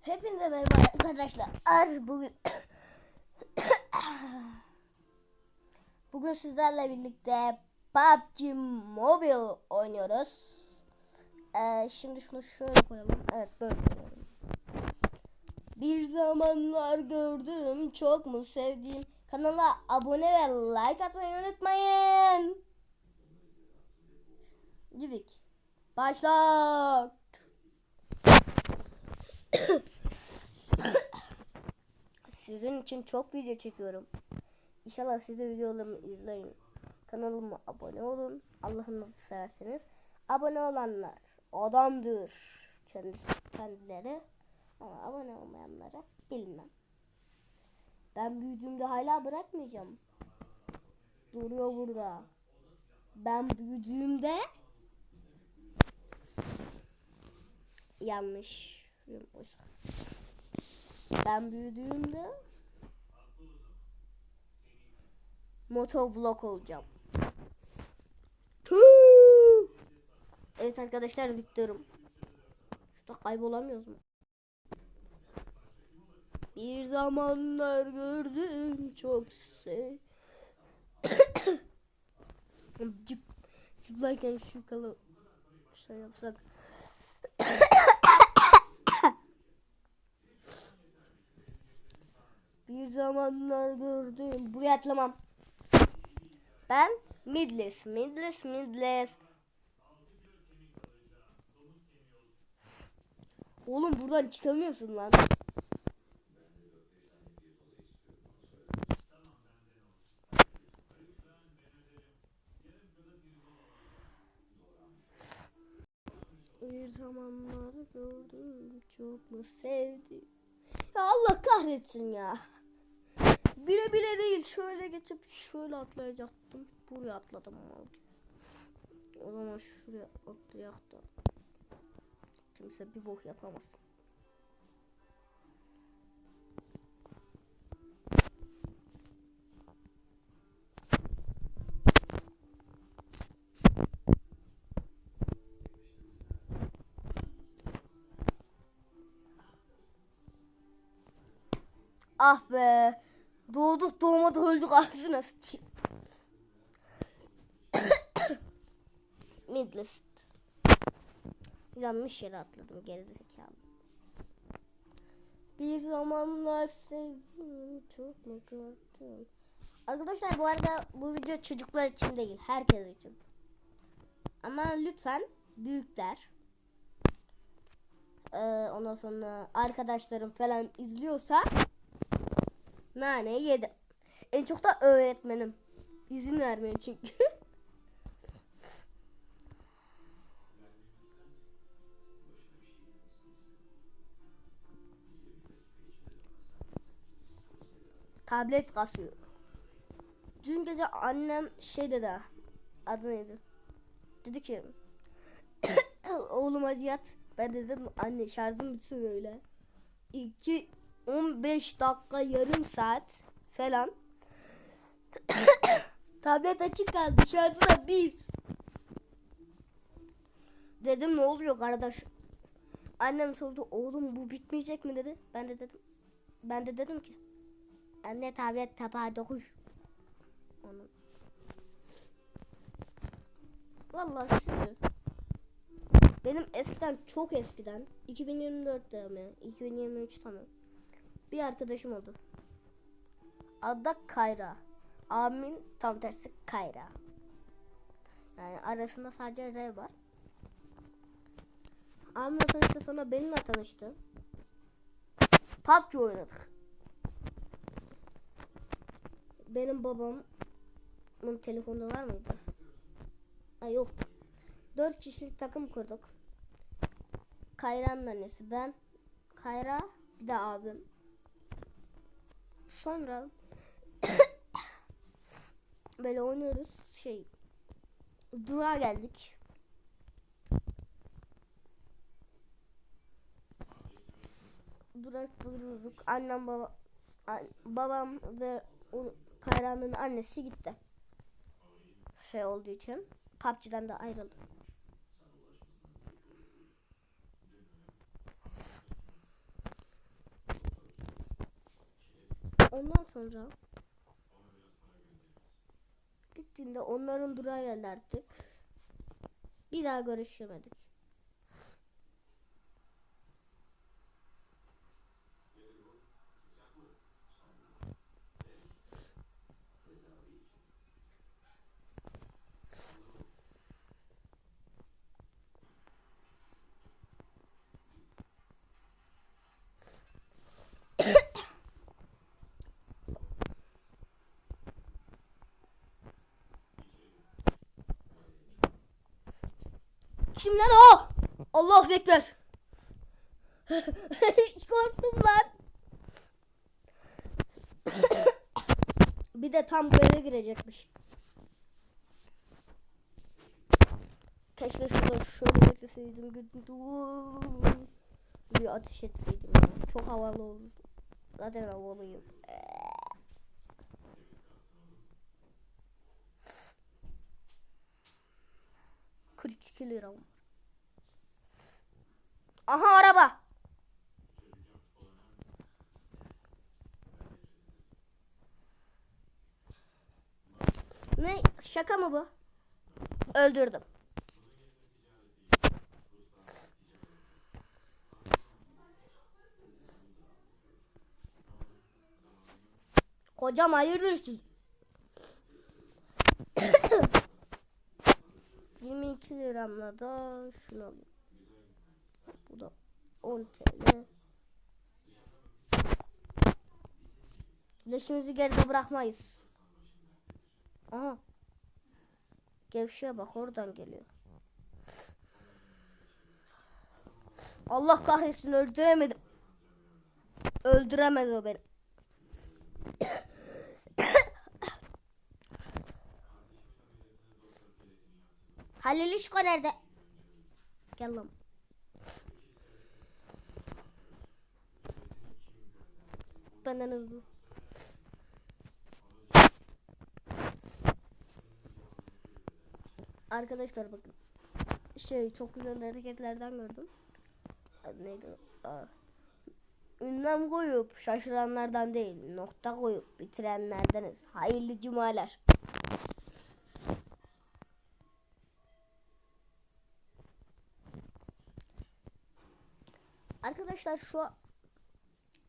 Hepinize merhaba arkadaşlar. Bugün Bugün sizlerle birlikte PUBG Mobile oynuyoruz. Ee, şimdi şunu şöyle koyalım. Evet böyle koyalım. Bir zamanlar gördüm çok mu sevdiğim kanala abone ve like atmayı unutmayın. Libik. Başla. Sizin için çok video çekiyorum. İnşallah siz de videolarımı izleyin. Kanalıma abone olun. Allah'ınızı severseniz. Abone olanlar adamdır. Kendisi, kendileri. Ama abone olmayanlara bilmem. Ben büyüdüğümde hala bırakmayacağım. Duruyor burada. Ben büyüdüğümde yanlış. Oysa. Ben büyüdüğümde motovlog olacağım. Evet arkadaşlar bitiyorum. Şurada kaybolamıyoruz mu? Bir zamanlar gördüm çok sev. Cıp, cıplarken şu kalı şey yapsak. Bir zamanlar gördüm. Buraya atlamam. Ben midless, midless, midless. Oğlum buradan çıkamıyorsun lan. Bir zamanlar gördüm çok mu sevdim. Ya Allah kahretsin ya. Bile bile değil şöyle geçip şöyle atlayacaktım. Buraya atladım ama. O zaman şuraya atlayacaktım. Kimse bir bok yapamaz. Ah be. Doğduk doğmadı öldük ağzına sıçayım. Midlist. Yanlış yere atladım gerizekalı. Bir zamanlar sevdim çok mu gördüm. Arkadaşlar bu arada bu video çocuklar için değil herkes için. Ama lütfen büyükler ee, ondan sonra arkadaşlarım falan izliyorsa nane yedim. En çok da öğretmenim. İzin vermiyor çünkü. Tablet kasıyor. Dün gece annem şey dedi. Adı neydi? Dedi ki oğlum hadi yat. Ben dedim anne şarjım bitsin öyle. 2 15 dakika yarım saat falan. Tablet açık kaldı. Şarjı da bir. Dedim ne oluyor kardeş? Annem sordu oğlum bu bitmeyecek mi dedi. Ben de dedim. Ben de dedim ki anne tablet tabağa dokuş. Onu. Vallahi size. Benim eskiden çok eskiden 2024'te mi 2023 tamam. Bir arkadaşım oldu. Adı da Kayra. Abimin tam tersi Kayra. Yani arasında sadece R var. Abimle tanıştı sonra benimle tanıştı. PUBG oynadık. Benim babamın telefonda var mıydı? Ha yoktu. Dört kişilik takım kurduk. Kayra'nın annesi ben. Kayra bir de abim. Sonra böyle oynuyoruz. Şey durağa geldik. Durak durduk. Annem baba babam ve Kayra'nın annesi gitti. Şey olduğu için PUBG'den de ayrıldı. Ondan sonra gittiğinde onların durağı geldi artık. Bir daha görüşemedik. Kim lan o? Allah ekber. Korktum lan. bir de tam eve girecekmiş. Keşke şurada şöyle bekleseydim. Bir ateş etseydim. Çok havalı olurdu. Zaten havalıyım. 42 lira. Aha araba. Ne şaka mı bu? Öldürdüm. Kocam hayırdır siz? 22 liramla da şunu alayım. Bu da 10 TL. Leşimizi geride bırakmayız. Aha. Gevşeye bak oradan geliyor. Allah kahretsin öldüremedim. Öldüremedi o beni. Halil İşko nerede? Gel lan. Benden. Arkadaşlar bakın. Şey çok güzel hareketlerden gördüm. Neydi? Aa. Ünlem koyup şaşıranlardan değil, nokta koyup bitirenlerdeniz. Hayırlı cumalar. Arkadaşlar şu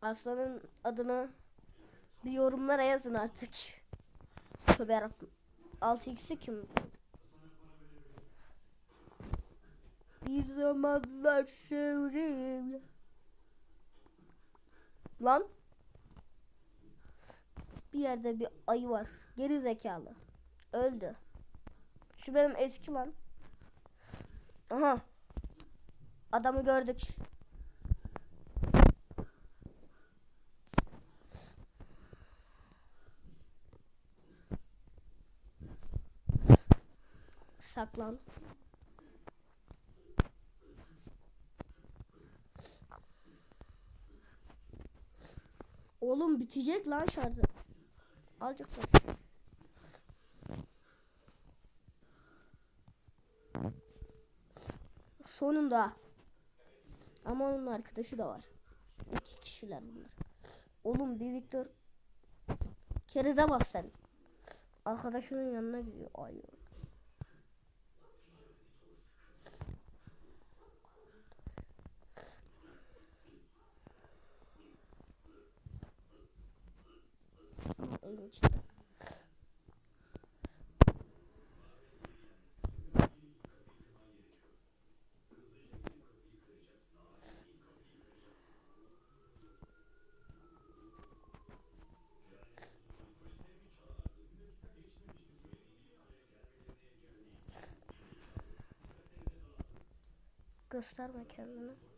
aslanın adını bir yorumlara yazın artık. Yarabbim. 6x'i kim? Bir zamanlar sevdim. Lan. Bir yerde bir ayı var. Geri zekalı. Öldü. Şu benim eski lan. Aha. Adamı gördük. Saklan. Oğlum bitecek lan şarjı. Da. Sonunda. Ama onun arkadaşı da var. İki kişiler bunlar. Oğlum bir Victor. Kerize bak sen. Arkadaşının yanına gidiyor. Ay. İçinde. Gösterme kendini.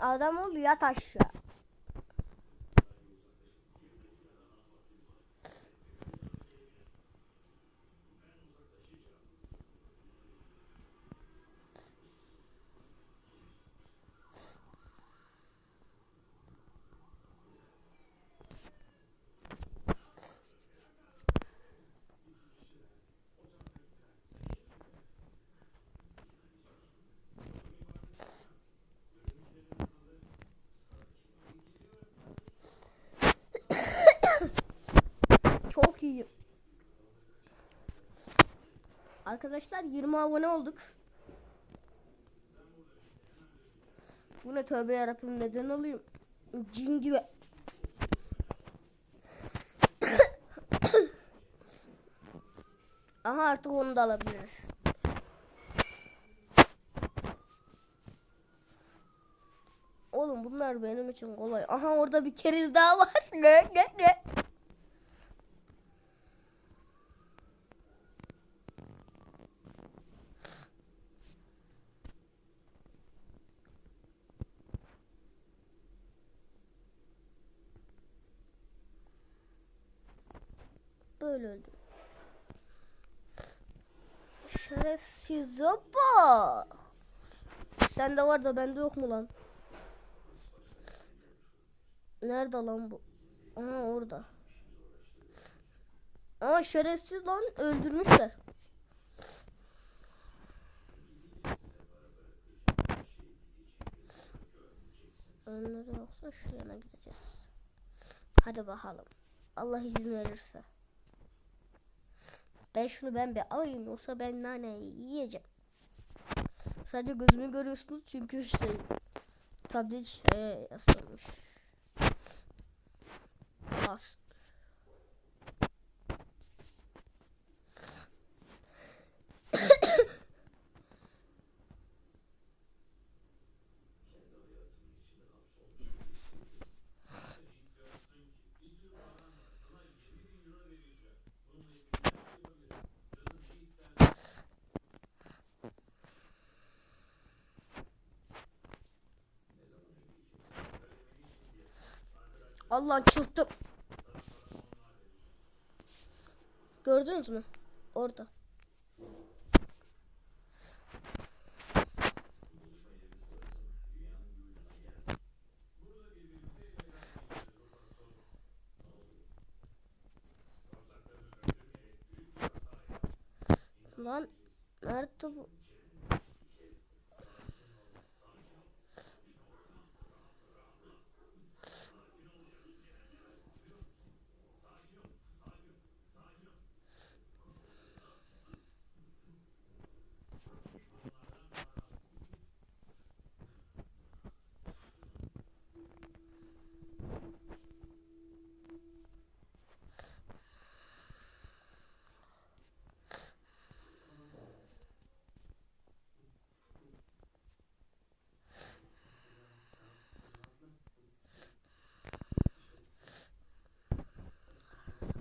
Adam ol yat aşağı. Çok iyi. Arkadaşlar 20 abone olduk. Bu ne tövbe yarabbim neden alayım? Cin gibi. Aha artık onu da alabiliriz. Oğlum bunlar benim için kolay. Aha orada bir keriz daha var. Ne ne ne? Böyle öldüm. Şerefsiz hoppa. Sende var da bende yok mu lan? Nerede lan bu? Aha orada. Aa şerefsiz lan öldürmüşler. Önleri yoksa şu yana gideceğiz. Hadi bakalım. Allah izin verirse. Ben şunu ben bir alayım yoksa ben naneyi yiyeceğim. Sadece gözümü görüyorsunuz çünkü şey tablet şeye yaslanmış. Bas. Allah'ım çırptım. Gördünüz mü? Orada. Lan nerede bu?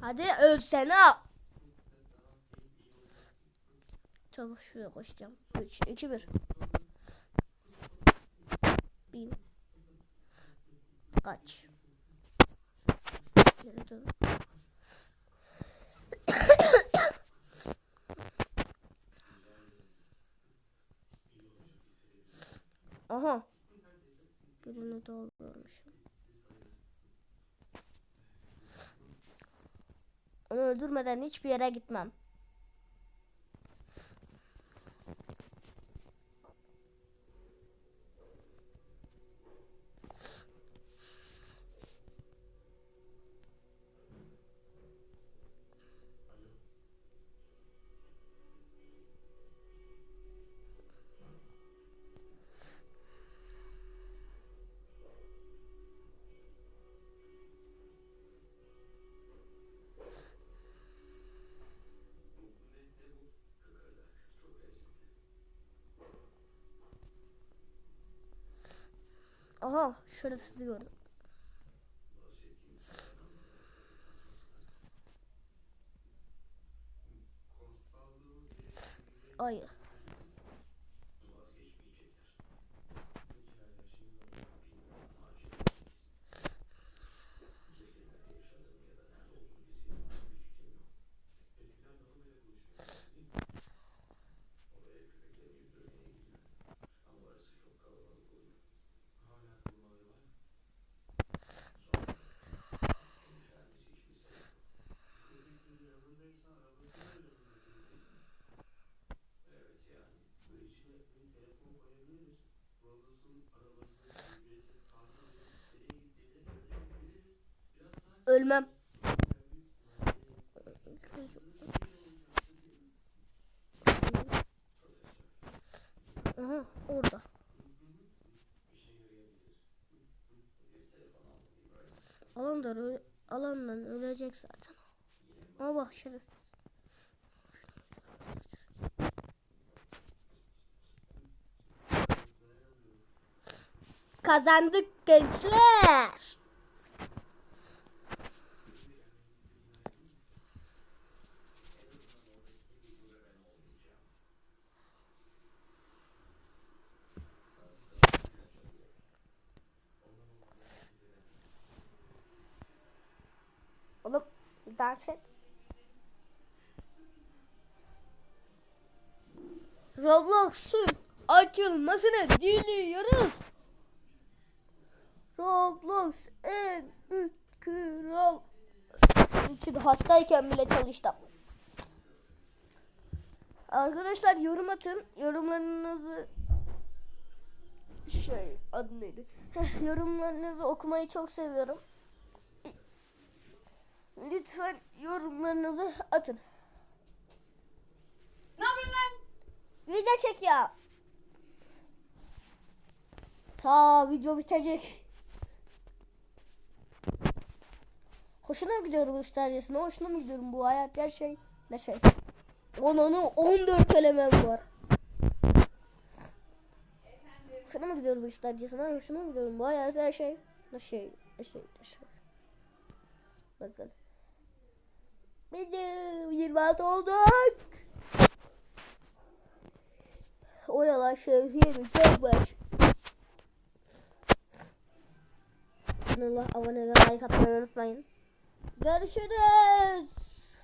Hadi ölsene. Çabuk şuraya koşacağım. 3, 2, 1. Bin. Kaç. Geri dön. Aha. Birini daha Onu öldürmeden hiçbir yere gitmem. Aha sizi gördüm. Ayı. Ölmem. Aha orada. Alandan alandan ölecek zaten. Ama bak şerefsiz. Kazandık gençler. Oğlum dans et. Roblox'un açılmasını diliyoruz. Roblox en büyük kral. İçin hastayken bile çalıştım. Arkadaşlar yorum atın. Yorumlarınızı şey adı neydi? Yorumlarınızı okumayı çok seviyorum. Lütfen yorumlarınızı atın. Ne yapıyorsun lan? Video çek ya. Ta video bitecek. Hoşuna mı gidiyorum bu istercesine? Hoşuna mı gidiyorum bu hayat her şey? Ne şey? Onun 14 elemem var. Hoşuna mı gidiyorum bu istercesine? Hoşuna mı gidiyorum bu hayat her şey? Ne şey? Ne şey? Ne şey? Bakın. Benim 26 olduk. Oralar şemsiye mi? Çok var. Kanala abone ve like atmayı unutmayın. Görüşürüz.